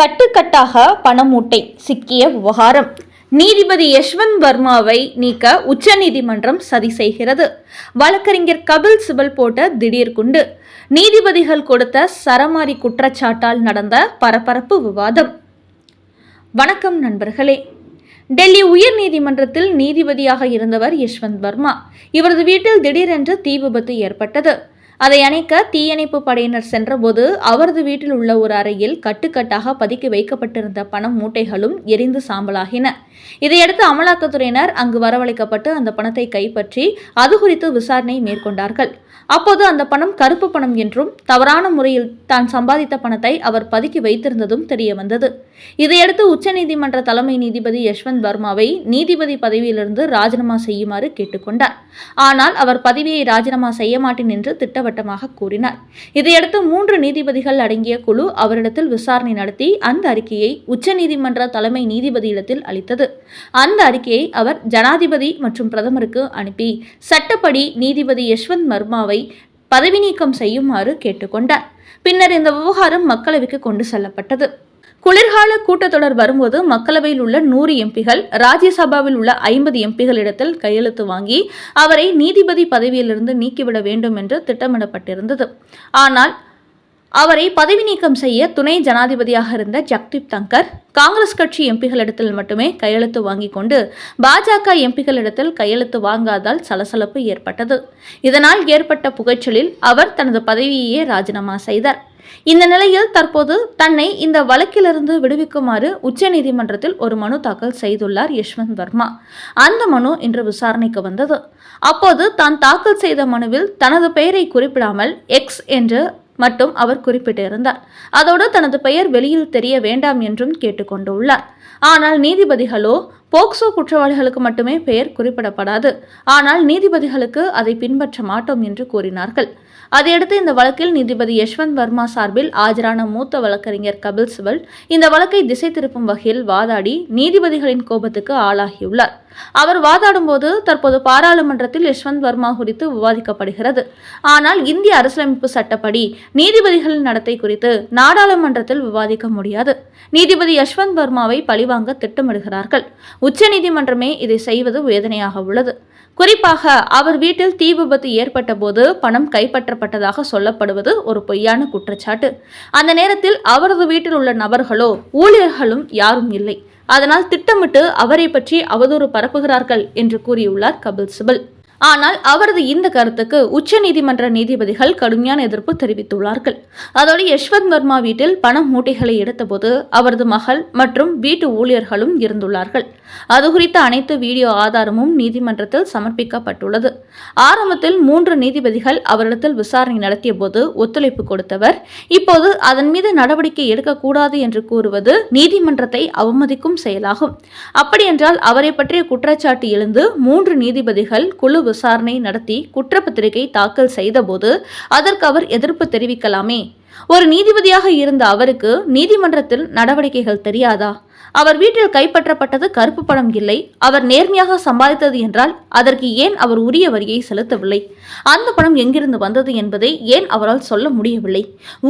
கட்டுக்கட்டாக பணமூட்டை சிக்கிய விவகாரம். நீதிபதி யஷ்வந்த் வர்மாவை நீக்க உச்சநீதிமன்றம் சதி செய்கிறது. வழக்கறிஞர் கபில் சிபல் போட்ட திடீர் குண்டு. நீதிபதிகள் கொடுத்த சரமாரி குற்றச்சாட்டால் நடந்த பரபரப்பு விவாதம். வணக்கம் நண்பர்களே. டெல்லி உயர் நீதிமன்றத்தில் நீதிபதியாக இருந்தவர் யஷ்வந்த் வர்மா. இவரது வீட்டில் திடீரென்று தீ விபத்து ஏற்பட்டது. அதை அணைக்க தீயணைப்பு படையினர் சென்றபோது அவரது வீட்டில் உள்ள ஒரு அறையில் கட்டுக்கட்டாக பதுக்கி வைக்கப்பட்டிருந்த பணம் மூட்டைகளும் எரிந்து சாம்பலாகின. இதையடுத்து அமலாக்கத்துறையினர் அங்கு வரவழைக்கப்பட்டு அந்த பணத்தை கைப்பற்றி அது குறித்து விசாரணை மேற்கொண்டார்கள். அப்போது அந்த பணம் கருப்பு பணம் என்றும் தவறான முறையில் தான் சம்பாதித்த பணத்தை அவர் பதுக்கி வைத்திருந்ததும் தெரிய வந்தது இதையடுத்து உச்சநீதிமன்ற தலைமை நீதிபதி யஷ்வந்த் வர்மாவை நீதிபதி பதவியிலிருந்து ராஜினாமா செய்யுமாறு கேட்டுக்கொண்டார். ஆனால் அவர் பதவியை ராஜினாமா செய்ய மாட்டேன் என்று திட்டவட்டமாக கூறினார். இதையடுத்து மூன்று நீதிபதிகள் அடங்கிய குழு அவரிடத்தில் விசாரணை நடத்தி அந்த அறிக்கையை உச்சநீதிமன்ற தலைமை நீதிபதியிடத்தில் அளித்தது. அந்த அறிக்கையை அவர் ஜனாதிபதி மற்றும் பிரதமருக்கு அனுப்பி சட்டப்படி நீதிபதி யஷ்வந்த் மர்மாவை பதவி நீக்கம் செய்யுமாறு கேட்டுக்கொண்டார். பின்னர் இந்த விவகாரம் மக்களவைக்கு கொண்டு செல்லப்பட்டது. குளிர்கால கூட்டத்தொடர் வரும்போது மக்களவையில் உள்ள நூறு எம்பிகள் ராஜ்யசபாவில் உள்ள ஐம்பது எம்பிகளிடத்தில் கையெழுத்து வாங்கி அவரை நீதிபதி பதவியிலிருந்து நீக்கிவிட வேண்டும் என்று திட்டமிடப்பட்டிருந்தது. ஆனால் அவரை பதவி நீக்கம் செய்ய துணை ஜனாதிபதியாக இருந்த ஜக்தீப் தங்கர் காங்கிரஸ் கட்சி எம்பிகளிடத்தில் மட்டுமே கையெழுத்து வாங்கி கொண்டு பாஜக எம்பிகளிடத்தில் கையெழுத்து வாங்காதால் சலசலப்பு ஏற்பட்டது. இதனால் ஏற்பட்ட புகைச்சலில் அவர் தனது பதவியையே ராஜினாமா செய்தார். இந்த நிலையில் தற்போது தன்னை இந்த வழக்கிலிருந்து விடுவிக்குமாறு உச்சநீதிமன்றத்தில் ஒரு மனு தாக்கல் செய்துள்ளார் யஷ்வந்த் வர்மா. அந்த மனு இன்று விசாரணைக்கு வந்தது. அப்போது தான் தாக்கல் செய்த மனுவில் தனது பெயரை குறிப்பிடாமல் எக்ஸ் என்று மட்டும் அவர் குறிப்பிட்டிருந்தார். அதோடு தனது பெயர் வெளியில் தெரிய வேண்டாம் என்றும் கேட்டுக்கொண்டுள்ளார். ஆனால் நீதிபதிகளோ போக்சோ குற்றவாளிகளுக்கு மட்டுமே பெயர் குறிப்பிடப்படாது. ஆனால் நீதிபதிகளுக்கு அதை பின்பற்ற மாட்டோம் என்று கூறினார்கள். அதையடுத்து இந்த வழக்கில் நீதிபதி யஷ்வந்த் வர்மா சார்பில் ஆஜரான மூத்த வழக்கறிஞர் கபில் சிபல் இந்த வழக்கை திசை திருப்பும் வகையில் வாதாடி நீதிபதிகளின் கோபத்துக்கு ஆளாகியுள்ளார். அவர் வாதாடும் போது தற்போது பாராளுமன்றத்தில் யஷ்வந்த் வர்மா குறித்து விவாதிக்கப்படுகிறது. ஆனால் இந்திய அரசியலமைப்பு சட்டப்படி நீதிபதிகளின் நடத்தை குறித்து நாடாளுமன்றத்தில் விவாதிக்க முடியாது. நீதிபதி யஷ்வந்த் வர்மாவை பழிவாங்க திட்டமிடுகிறார்கள். உச்சநீதிமன்றமே இதை செய்வது வேதனையாக உள்ளது. குறிப்பாக அவர் வீட்டில் தீ விபத்து ஏற்பட்ட போது பணம் கைப்பற்றப்பட்டதாக சொல்லப்படுவது ஒரு பொய்யான குற்றச்சாட்டு. அந்த நேரத்தில் அவரது வீட்டில் உள்ள நபர்களோ ஊழியர்களும் யாரும் இல்லை. அதனால் திட்டமிட்டு அவரை பற்றி அவதூறு பரப்புகிறார்கள் என்று கூறியுள்ளார் கபில் சிபல். ஆனால் அவரது இந்த கருத்துக்கு உச்சநீதிமன்ற நீதிபதிகள் கடுமையான எதிர்ப்பு தெரிவித்துள்ளார்கள். அதோடு யஷ்வந்த் வர்மா வீட்டில் பண மூட்டைகளை எடுத்தபோது அவரது மகள் மற்றும் வீட்டு ஊழியர்களும் இருந்துள்ளார்கள். அது குறித்த அனைத்து வீடியோ ஆதாரமும் நீதிமன்றத்தில் சமர்ப்பிக்கப்பட்டுள்ளது. ஆரம்பத்தில் மூன்று நீதிபதிகள் அவரிடத்தில் விசாரணை நடத்திய போது ஒத்துழைப்பு கொடுத்தவர் இப்போது அதன் மீது நடவடிக்கை எடுக்கக்கூடாது என்று கூறுவது நீதிமன்றத்தை அவமதிக்கும் செயலாகும். அப்படியென்றால் அவரை பற்றிய குற்றச்சாட்டு எழுந்து மூன்று நீதிபதிகள் குழு விசாரணை நடத்தி குற்றப்பத்திரிகை தாக்கல் செய்தபோது அதற்கு அவர் எதிர்ப்பு தெரிவிக்கலாமே. ஒரு நீதிபதியாக இருந்த அவருக்கு நீதிமன்றத்தில் நடவடிக்கைகள் தெரியாதா? அவர் வீட்டில் கைப்பற்றப்பட்டது கருப்பு பணம் இல்லை. அவர் நேர்மையாக சம்பாதித்தது என்றால் அதற்கு ஏன் அவர் உரிய வரியை செலுத்தவில்லை? அந்த பணம் எங்கிருந்து வந்தது என்பதை ஏன் அவரால் சொல்ல முடியவில்லை?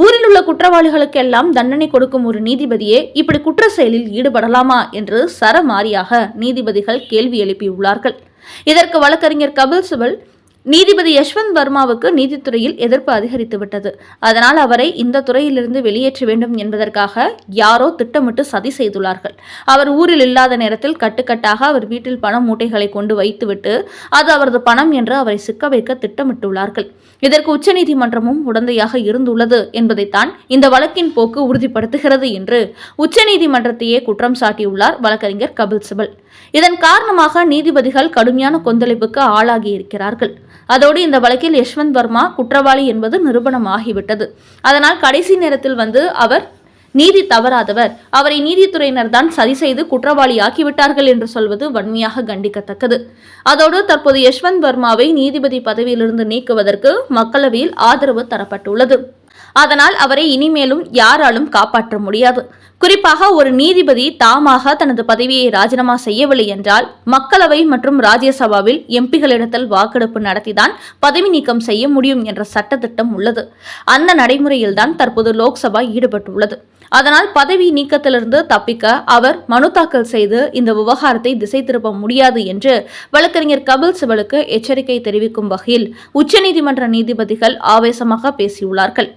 ஊரில் உள்ள குற்றவாளிகளுக்கெல்லாம் தண்டனை கொடுக்கும் ஒரு நீதிபதியே இப்படி குற்ற செயலில் ஈடுபடலாமா? என்று சரமாரியாக நீதிபதிகள் கேள்வி எழுப்பியுள்ளார்கள். இதற்கு வழக்கறிஞர் கபில் சிபல் நீதிபதி யஷ்வந்த் வர்மாவுக்கு நீதித்துறையில் எதிர்ப்பு அதிகரித்துவிட்டது அதனால் அவரை இந்த துறையிலிருந்து வெளியேற்ற வேண்டும் என்பதற்காக யாரோ திட்டமிட்டு சதி செய்துள்ளார்கள். அவர் ஊரில் இல்லாத நேரத்தில் கட்டுக்கட்டாக அவர் வீட்டில் பண மூட்டைகளை கொண்டு வைத்துவிட்டு அது அவரது பணம் என்று அவரை சிக்க வைக்க திட்டமிட்டுள்ளார்கள். இதற்கு உச்சநீதிமன்றமும் உடந்தையாக இருந்துள்ளது என்பதைத்தான் இந்த வழக்கின் போக்கு உறுதிப்படுத்துகிறது என்று உச்சநீதிமன்றத்தையே குற்றம் சாட்டியுள்ளார் வழக்கறிஞர் கபில் சிபல். இதன் காரணமாக நீதிபதிகள் கடுமையான கொந்தளிப்புக்கு ஆளாகி இருக்கிறார்கள். அதோடு இந்த வழக்கில் யஷ்வந்த் வர்மா குற்றவாளி என்பது நிரூபணமாகிவிட்டது. அதனால் கடைசி நேரத்தில் வந்து அவர் நீதி தவறாதவர். அவரை நீதித்துறையினர் தான் சதி செய்து குற்றவாளி ஆக்கிவிட்டார்கள் என்று சொல்வது வன்மையாக கண்டிக்கத்தக்கது. அதோடு தற்போது யஷ்வந்த் வர்மாவை நீதிபதி பதவியிலிருந்து நீக்குவதற்கு மக்களவையில் ஆதரவு தரப்பட்டுள்ளது. அதனால் அவரை இனிமேலும் யாராலும் காப்பாற்ற முடியாது. குறிப்பாக ஒரு நீதிபதி தாமாக தனது பதவியை ராஜினாமா செய்யவில்லை என்றால் மக்களவை மற்றும் ராஜ்யசபாவில் எம்பிகளிடத்தில் வாக்கெடுப்பு நடத்திதான் பதவி நீக்கம் செய்ய முடியும் என்ற சட்டத்திட்டம் உள்ளது. அந்த நடைமுறையில்தான் தற்போது லோக்சபா ஈடுபட்டுள்ளது. அதனால் பதவி நீக்கத்திலிருந்து தப்பிக்க அவர் மனு தாக்கல் செய்து இந்த விவகாரத்தை திசை திருப்ப முடியாது என்று வழக்கறிஞர் கபில் சிபலுக்கு எச்சரிக்கை தெரிவிக்கும் வகையில் உச்சநீதிமன்ற நீதிபதிகள் ஆவேசமாக பேசியுள்ளார்கள்.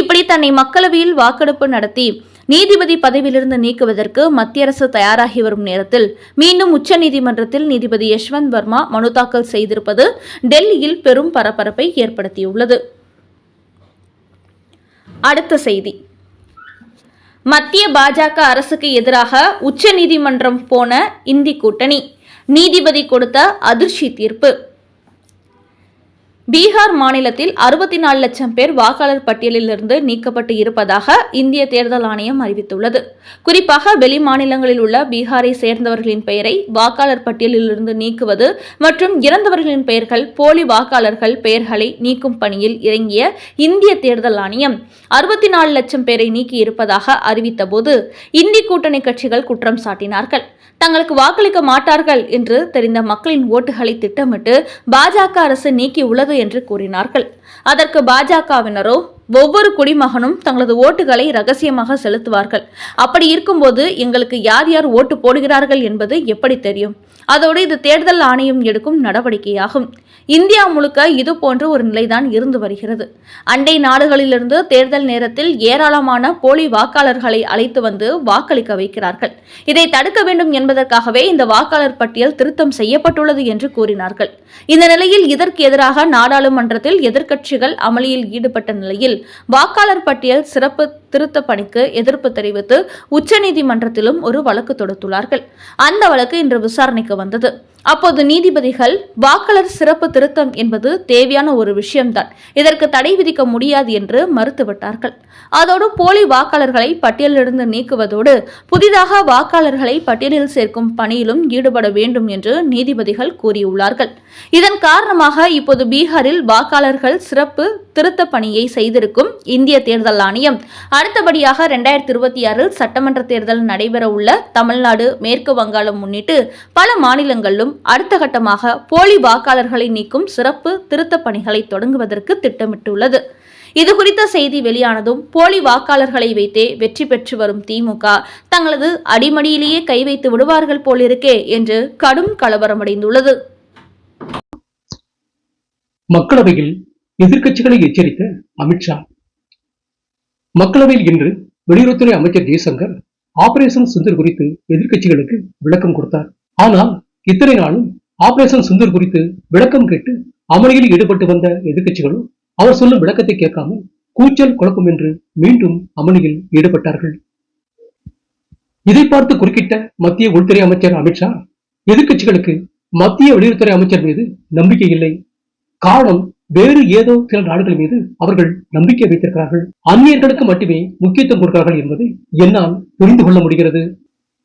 இப்படி தன்னை மக்களவையில் வாக்கெடுப்பு நடத்தி நீதிபதி பதவியிலிருந்து நீக்குவதற்கு மத்திய அரசு தயாராகி வரும் நேரத்தில் மீண்டும் உச்சநீதிமன்றத்தில் நீதிபதி யஷ்வந்த் வர்மா மனு தாக்கல் செய்திருப்பது டெல்லியில் பெரும் பரபரப்பை ஏற்படுத்தியுள்ளது. அடுத்த செய்தி. மத்திய பாஜக அரசுக்கு எதிராக உச்சநீதிமன்றம் போன இந்தி கூட்டணி. நீதிபதி கொடுத்த அதிர்ச்சி தீர்ப்பு. பீகார் மாநிலத்தில் அறுபத்தி நாலு லட்சம் பேர் வாக்காளர் பட்டியலிலிருந்து நீக்கப்பட்டு இருப்பதாக இந்திய தேர்தல் ஆணையம் அறிவித்துள்ளது. குறிப்பாக வெளி மாநிலங்களில் உள்ள பீகாரை சேர்ந்தவர்களின் பெயரை வாக்காளர் பட்டியலிலிருந்து நீக்குவது மற்றும் இறந்தவர்களின் பெயர்கள் போலி வாக்காளர்கள் பெயர்களை நீக்கும் பணியில் இறங்கிய இந்திய தேர்தல் ஆணையம் அறுபத்தி நாலு லட்சம் பேரை நீக்கி இருப்பதாக அறிவித்தபோது இந்தி கூட்டணி கட்சிகள் குற்றம் சாட்டினார்கள். தங்களுக்கு வாக்களிக்க மாட்டார்கள் என்று தெரிந்த மக்களின் ஓட்டுகளை திட்டமிட்டு பாஜக அரசு நீக்கி உள்ளது என்று கூறினார்கள். அதற்கு பாஜகவினரோ ஒவ்வொரு குடிமகனும் தங்களது ஓட்டுகளை ரகசியமாக செலுத்துவார்கள். அப்படி இருக்கும்போது எங்களுக்கு யார் யார் ஓட்டு போடுகிறார்கள் என்பது எப்படி தெரியும்? அதோடு இது தேர்தல் ஆணையம் எடுக்கும் நடவடிக்கையாகும். இந்தியா முழுக்க இது போன்ற ஒரு நிலைதான் இருந்து வருகிறது. அண்டை நாடுகளிலிருந்து தேர்தல் நேரத்தில் ஏராளமான போலி வாக்காளர்களை அழைத்து வந்து வாக்களிக்க வைக்கிறார்கள். இதை தடுக்க வேண்டும் என்பதற்காகவே இந்த வாக்காளர் பட்டியல் திருத்தம் செய்யப்பட்டுள்ளது என்று கூறினார்கள். இந்த நிலையில் இதற்கு எதிராக நாடாளுமன்றத்தில் எதிர்க்கட்சிகள் அமளியில் ஈடுபட்ட நிலையில் வாக்காளர் பட்டியல் சிறப்பு திருத்த பணிக்கு எதிர்ப்பு தெரிவித்து உச்சநீதிமன்றத்திலும் ஒரு வழக்கு தொடுத்துள்ளார்கள். அந்த வழக்கு இன்று விசாரணைக்கு வந்தது. அப்போது நீதிபதிகள் வாக்காளர் சிறப்பு திருத்தம் என்பது தேவையான ஒரு விஷயம்தான். இதற்கு தடை விதிக்க முடியாது என்று மறுத்துவிட்டார்கள். அதோடு போலி வாக்காளர்களை பட்டியலிலிருந்து நீக்குவதோடு புதிதாக வாக்காளர்களை பட்டியலில் சேர்க்கும் பணியிலும் ஈடுபட வேண்டும் என்று நீதிபதிகள் கூறியுள்ளார்கள். இதன் காரணமாக இப்போது பீகாரில் வாக்காளர்கள் சிறப்பு திருத்த பணியை செய்திருக்கும் இந்திய தேர்தல் ஆணையம் அடுத்தபடியாக ரெண்டாயிரத்தி இருபத்தி ஆறில் சட்டமன்ற தேர்தல் நடைபெற உள்ள தமிழ்நாடு மேற்கு வங்காளம் முன்னிட்டு பல மாநிலங்களிலும் அடுத்த கட்டமாக போலி வாக்காளர்களை நீக்கும் சிறப்பு திருத்தப் பணிகளை தொடங்குவதற்கு திட்டமிட்டுள்ளது. இது குறித்த செய்தி வெளியானதும் போலி வாக்காளர்களை வைத்தே வெற்றி பெற்று வரும் திமுக தங்களது அடிமடியிலேயே கை வைத்து விடுவார்கள் போலிருக்கே என்று கடும் கலவரமடைந்துள்ளது. மக்களவையில் எதிர்க்கட்சிகளை எச்சரித்த அமித்ஷா மக்களவையில் இன்று வெளியுறவுத்துறை அமைச்சர் ஜெய்சங்கர் ஆபரேஷன் சுந்தர் குறித்து எதிர்கட்சிகளுக்கு விளக்கம் கொடுத்தார். ஆனால் இத்தனை நாளும் ஆபரேஷன் சுந்தர் குறித்து விளக்கம் கேட்டு அமளியில் ஈடுபட்டு வந்த எதிர்கட்சிகளும் அவர் சொல்லும் விளக்கத்தை கேட்காமல் கூச்சல் குழப்பம் என்று மீண்டும் அமளியில் ஈடுபட்டார்கள். இதை பார்த்து குறுக்கிட்ட மத்திய உள்துறை அமைச்சர் அமித்ஷா எதிர்கட்சிகளுக்கு மத்திய வெளியுறவுத்துறை அமைச்சர் மீது நம்பிக்கை இல்லை. காரணம் வேறு ஏதோ சில நாடுகள் மீது அவர்கள் நம்பிக்கை வைத்திருக்கிறார்கள். அந்நியர்களுக்கு மட்டுமே முக்கியத்துவம் கொடுக்கிறார்கள் என்பதை என்னால் புரிந்து கொள்ள முடிகிறது.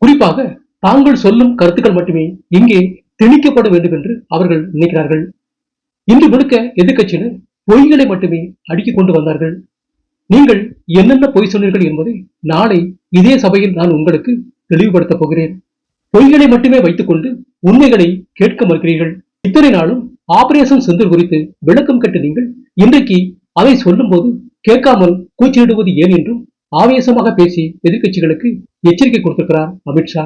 குறிப்பாக தாங்கள் சொல்லும் கருத்துக்கள் மட்டுமே இங்கே திணிக்கப்பட வேண்டும் என்று அவர்கள் நினைக்கிறார்கள். இன்று முழுக்க எதிர்கட்சியினர் பொய்களை மட்டுமே அடுக்கிக் கொண்டு வந்தார்கள். நீங்கள் என்னென்ன பொய் சொன்னீர்கள் என்பதை நாளை இதே சபையில் நான் உங்களுக்கு தெளிவுபடுத்தப் போகிறேன். பொய்களை மட்டுமே வைத்துக்கொண்டு உண்மைகளை கேட்க மறுக்கிறீர்கள். இத்தனை நாளும் ஆபரேஷன் செந்தில் குறித்து விளக்கம் கேட்டு நீங்கள் இன்றைக்கு அதை சொல்லும்போது கேட்காமல் கூச்சலிடுவது ஏன் என்றும் ஆவேசமாக பேசி எதிர்க்கட்சிகளுக்கு எச்சரிக்கை கொடுத்திருக்கிறார் அமித்ஷா.